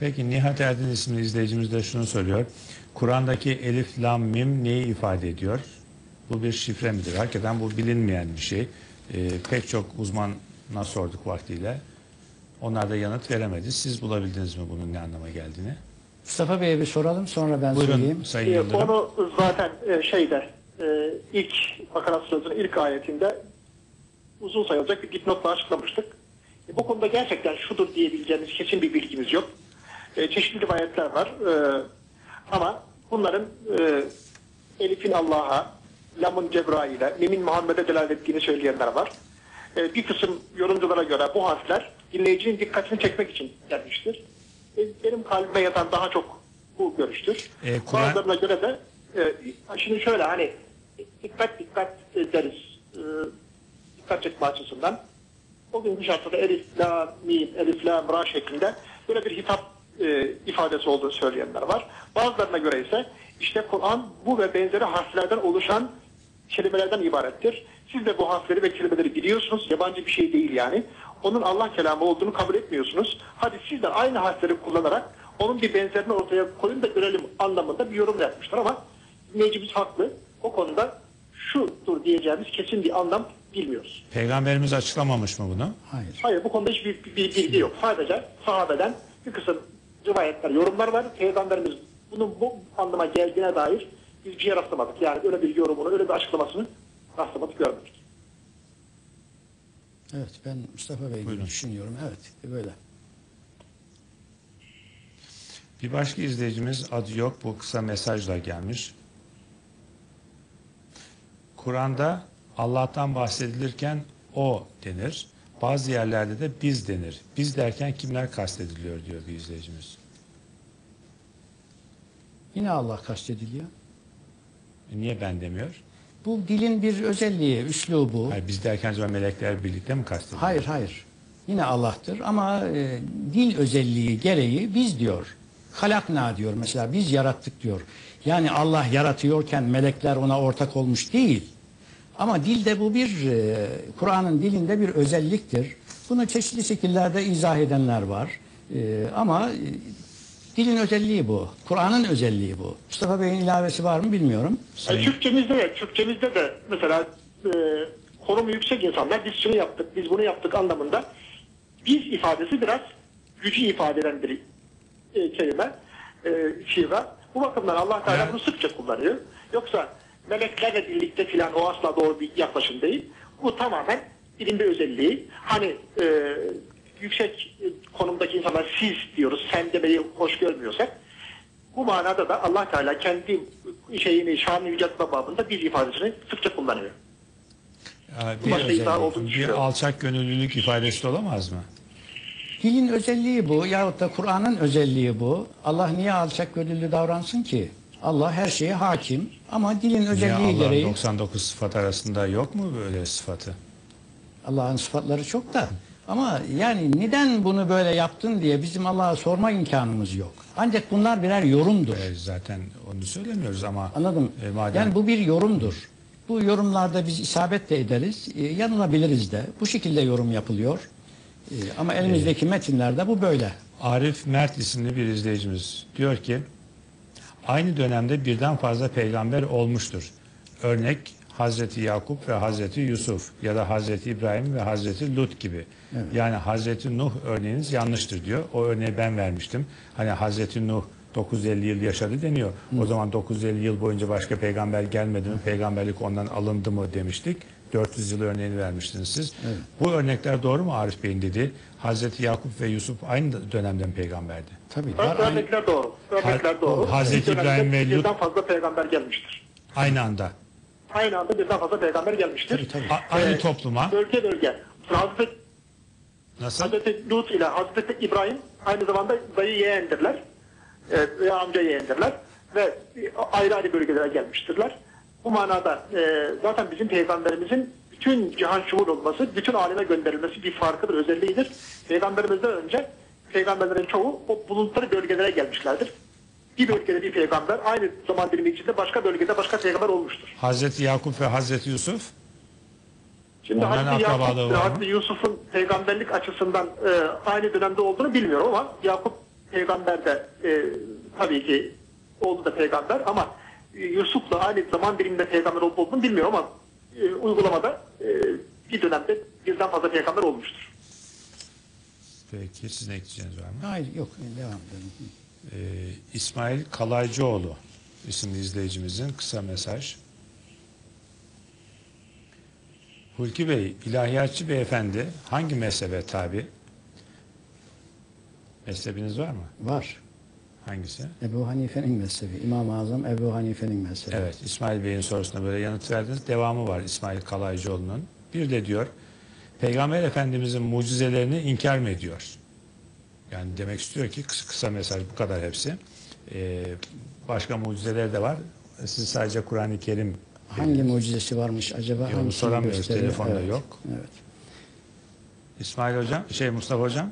Peki Nihat Erdin isimli izleyicimiz de şunu soruyor. Kur'an'daki elif, lam, mim neyi ifade ediyor? Bu bir şifre midir? Hakikaten bu bilinmeyen bir şey. Ee, pek çok uzmana sorduk vaktiyle. Onlar da yanıt veremedi. Siz bulabildiniz mi bunun ne anlama geldiğini? Mustafa Bey'e bir soralım sonra ben söyleyeyim. Buyurun Sayın Ee, Yıldırım. Onu zaten e, şeyde e, ilk Bakara Suresinin ilk ayetinde uzun sayılacak bir dipnotla açıklamıştık. E, bu konuda gerçekten şudur diyebileceğimiz kesin bir bilgimiz yok. E, çeşitli rivayetler var. E, ama bunların e, Elif'in Allah'a, Lam'ın Cebrail'e, Mim'in Muhammed'e delalet ettiğini söyleyenler var. E, bir kısım yorumculara göre bu harfler dinleyicinin dikkatini çekmek için gelmiştir. E, benim kalbime yatan daha çok bu görüştür. E, Kur'an- Bazılarına göre de e, şimdi şöyle hani dikkat dikkat ederiz. E, dikkat çekme açısından. O günkü şartlarda elif, la, mim, elif, la, ra şeklinde böyle bir hitap e, ifadesi olduğunu söyleyenler var. Bazılarına göre ise işte Kur'an bu ve benzeri harflerden oluşan kelimelerden ibarettir. Siz de bu harfleri ve kelimeleri biliyorsunuz. Yabancı bir şey değil yani. Onun Allah kelamı olduğunu kabul etmiyorsunuz. Hadi siz de aynı harfleri kullanarak onun bir benzerini ortaya koyun da görelim anlamında bir yorum yapmışlar ama dinleyicimiz haklı. O konuda şudur diyeceğimiz kesin bir anlam bilmiyoruz. Peygamberimiz açıklamamış mı bunu? Hayır. Hayır bu konuda hiçbir bir, bir bilgi yok. Sadece sahabeden bir kısım rivayetler, yorumlar var. Peygamberimiz bunun bu anlama geldiğine dair biz bir şey rastlamadık. Yani öyle bir yorumunu, öyle bir açıklamasını rastlamadık, görmedik. Evet ben Mustafa Bey gibi düşünüyorum. Evet böyle. Bir başka izleyicimiz adı yok bu kısa mesajla gelmiş. Kur'an'da Allah'tan bahsedilirken o denir. Bazı yerlerde de biz denir. Biz derken kimler kastediliyor diyor bir izleyicimiz. Yine Allah kastediliyor. E niye ben demiyor? Bu dilin bir özelliği, üslubu. Hayır, biz derken acaba melekler birlikte mi kastediliyor? Hayır hayır. Yine Allah'tır ama e, dil özelliği gereği biz diyor. Halakna diyor mesela biz yarattık diyor. Yani Allah yaratıyorken melekler ona ortak olmuş değil. Ama dilde bu bir e, Kur'an'ın dilinde bir özelliktir. Bunu çeşitli şekillerde izah edenler var. E, ama e, dilin özelliği bu. Kur'an'ın özelliği bu. Mustafa Bey'in ilavesi var mı bilmiyorum. Yani Türkçemizde de, Türkçemizde de mesela e, konumu yüksek insanlar biz şunu yaptık, biz bunu yaptık anlamında biz ifadesi biraz gücü ifade eden bir e, kelime, e, şive. Bu bakımdan Allah Teala bunu sıkça kullanıyor. Yoksa meleklerle birlikte filan o asla doğru bir yaklaşım değil. Bu tamamen dilin bir özelliği. Hani e, yüksek konumdaki insanlar siz diyoruz, sen demeyi hoş görmüyorsak bu manada da Allah Teala kendi şeyini şanını yüceltme babında bir ifadesini sıkça kullanıyor. Ya, izah olduğunu bir alçak gönüllülük ifadesi de olamaz mı? Dilin özelliği bu yahut da Kur'an'ın özelliği bu. Allah niye alçak gönüllü davransın ki? Allah her şeye hakim ama dilin Niye özelliği Allah'ın gereği 99 sıfat arasında yok mu böyle sıfatı? Allah'ın sıfatları çok da ama yani neden bunu böyle yaptın diye bizim Allah'a sorma imkanımız yok. Ancak bunlar birer yorumdur. E, zaten onu söylemiyoruz ama Anladım. e, madem Yani bu bir yorumdur. Bu yorumlarda biz isabet de ederiz, e, yanılabiliriz de. Bu şekilde yorum yapılıyor. E, ama elimizdeki metinlerde bu böyle. Arif Mert isimli bir izleyicimiz diyor ki aynı dönemde birden fazla peygamber olmuştur. Örnek Hazreti Yakup ve Hazreti Yusuf ya da Hazreti İbrahim ve Hazreti Lut gibi. Yani Hazreti Nuh örneğiniz yanlıştır diyor. O örneği ben vermiştim. Hani Hazreti Nuh 950 yıl yaşadı deniyor. O zaman 950 yıl boyunca başka peygamber gelmedi mi? Peygamberlik ondan alındı mı demiştik. 400 yıl örneğini vermiştiniz siz. Bu örnekler doğru mu Arif Bey'in dediği? Hazreti Yakup ve Yusuf aynı dönemden peygamberdi. Tabii. var Ör- aynı- Örnekler doğru. Örnekler Ha- doğru. Hazreti İbrahim ve Lut- Birden fazla peygamber gelmiştir. Aynı anda. Aynı anda birden fazla peygamber gelmiştir. Tabii, tabii. A- aynı Ee, topluma. Bölge bölge. Hazreti, Nasıl? Hazreti Lut ile Hazreti İbrahim aynı zamanda dayı yeğendirler. E, veya amca yeğendirler. Ve ayrı ayrı bölgelere gelmiştirler. Bu manada e, zaten bizim peygamberimizin bütün cihan şuur olması, bütün aleme gönderilmesi bir farkıdır, özelliğidir. Peygamberimizden önce peygamberlerin çoğu o bulundukları bölgelere gelmişlerdir. Bir bölgede bir peygamber aynı zaman dilimi içinde başka bölgede başka peygamber olmuştur. Hazreti Yakup ve Hazreti Yusuf. Şimdi Onların Hazreti Yakup ve? Hazreti Yusuf'un peygamberlik açısından e, aynı dönemde olduğunu bilmiyorum ama Yakup peygamber de e, tabii ki oğlu da peygamber ama Yusuf'la aynı zaman diliminde peygamber olup olduğunu bilmiyorum ama e, uygulamada e, bir dönemde birden fazla peygamber olmuştur. Peki sizin ekleyeceğiniz var mı? Hayır yok devam edelim. Ee, İsmail Kalaycıoğlu isimli izleyicimizin kısa mesaj. Hulki Bey, ilahiyatçı beyefendi hangi mezhebe tabi? Mezhebiniz var mı? Var. Hangisi? Ebu Hanife'nin mezhebi. İmam-ı Azam Ebu Hanife'nin mezhebi. Evet, İsmail Bey'in sorusuna böyle yanıt verdiniz. Devamı var İsmail Kalaycıoğlu'nun. Bir de diyor, Peygamber Efendimizin mucizelerini inkar mı ediyor? Yani demek istiyor ki kısa, kısa mesaj bu kadar hepsi. Ee, başka mucizeler de var. Siz sadece Kur'an-ı Kerim Hangi mucizesi varmış acaba? Hangisini soramıyoruz, telefonda Evet, yok. Evet. İsmail Hocam, şey Mustafa Hocam.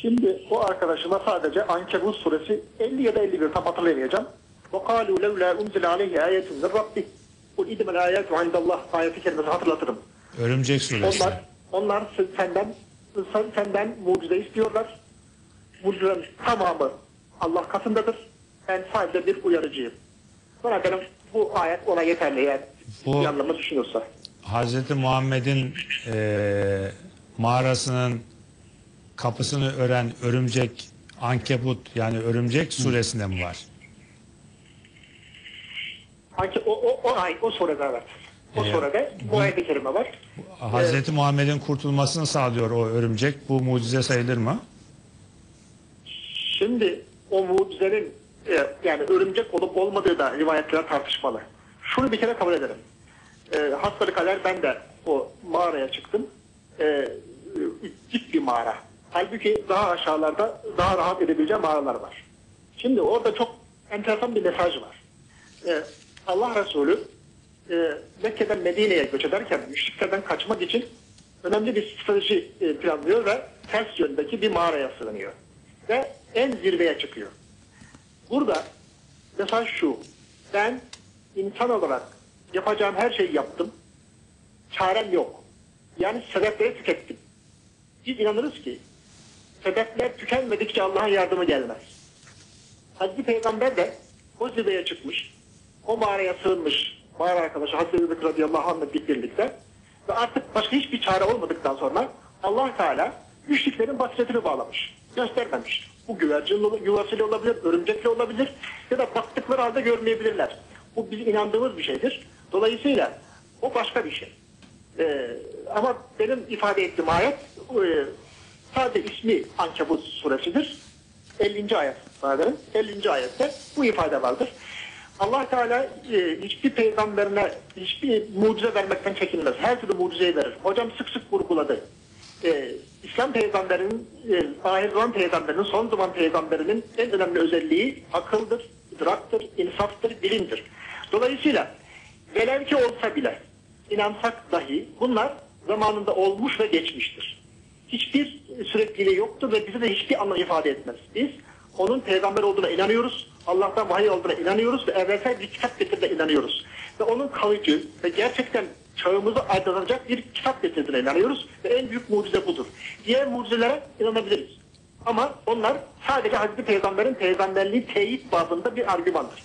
Şimdi o arkadaşıma sadece Ankebut suresi 50 ya da 51 tam hatırlayamayacağım. وَقَالُوا لَوْلَا اُنْزِلَ عَلَيْهِ آيَةٌ مِنْ رَبِّهِ قُلْ اِدِمَ الْآيَاتُ عِنْدَ اللّٰهِ ayeti kerimesi hatırlatırım. Örümcek suresi. Onlar, onlar senden sen- senden mucize istiyorlar. Mucizelerin tamamı Allah katındadır. Ben sadece bir uyarıcıyım. Bana benim bu ayet ona yeterli eğer Bu- bir anlamı düşünüyorsa. Hazreti Muhammed'in eee, mağarasının kapısını ören örümcek ankebut yani örümcek suresinde mi var? Sanki o, o, o ayet, o surede evet. O Ee, surede bu ayet-i kerime var. Hazreti Muhammed'in kurtulmasını sağlıyor o örümcek. Bu mucize sayılır mı? Şimdi o mucizenin e, yani örümcek olup olmadığı da rivayetler tartışmalı. Şunu bir kere kabul ederim. E, hastalık haber ben de o mağaraya çıktım. E, e, dik bir mağara. Halbuki daha aşağılarda daha rahat edebileceğim mağaralar var. Şimdi orada çok enteresan bir mesaj var. E, Allah Resulü e, Mekke'den Medine'ye göç ederken müşriklerden kaçmak için önemli bir strateji e, planlıyor ve ters yöndeki bir mağaraya sığınıyor. Ve en zirveye çıkıyor. Burada mesaj şu. Ben insan olarak yapacağım her şeyi yaptım. Çarem yok. Yani sebepleri tükettim. Biz inanırız ki sebepler tükenmedikçe Allah'ın yardımı gelmez. Hazreti Peygamber de o zirveye çıkmış. O mağaraya sığınmış. Mağara arkadaşı Hazreti Bekir radıyallahu anh'la birlikte. Ve artık başka hiçbir çare olmadıktan sonra allah Teala müşriklerin basiretini bağlamış. Göstermemiş. Bu güvercin yuvasıyla olabilir, örümcekle olabilir ya da baktıkları halde görmeyebilirler. Bu bizim inandığımız bir şeydir. Dolayısıyla o başka bir şey. Ee, ama benim ifade ettiğim ayet e, sadece ismi Ankebut suresidir. 50. ayet sanırım. 50. ayette bu ifade vardır. Allah Teala e, hiçbir peygamberine hiçbir mucize vermekten çekinmez. Her türlü mucizeyi verir. Hocam sık sık vurguladı. E, İslam peygamberinin, e, ahir zaman peygamberinin, son zaman peygamberinin en önemli özelliği akıldır, idraktır, insaftır, bilimdir. Dolayısıyla velev ki olsa bile inansak dahi bunlar zamanında olmuş ve geçmiştir hiçbir sürekliliği yoktur ve bize de hiçbir anlam ifade etmez. Biz onun peygamber olduğuna inanıyoruz, Allah'tan vahiy olduğuna inanıyoruz ve evrensel bir kitap getirdiğine inanıyoruz. Ve onun kalıcı ve gerçekten çağımızı aydınlatacak bir kitap getirdiğine inanıyoruz ve en büyük mucize budur. Diğer mucizelere inanabiliriz. Ama onlar sadece Hazreti Peygamber'in peygamberliği teyit babında bir argümandır.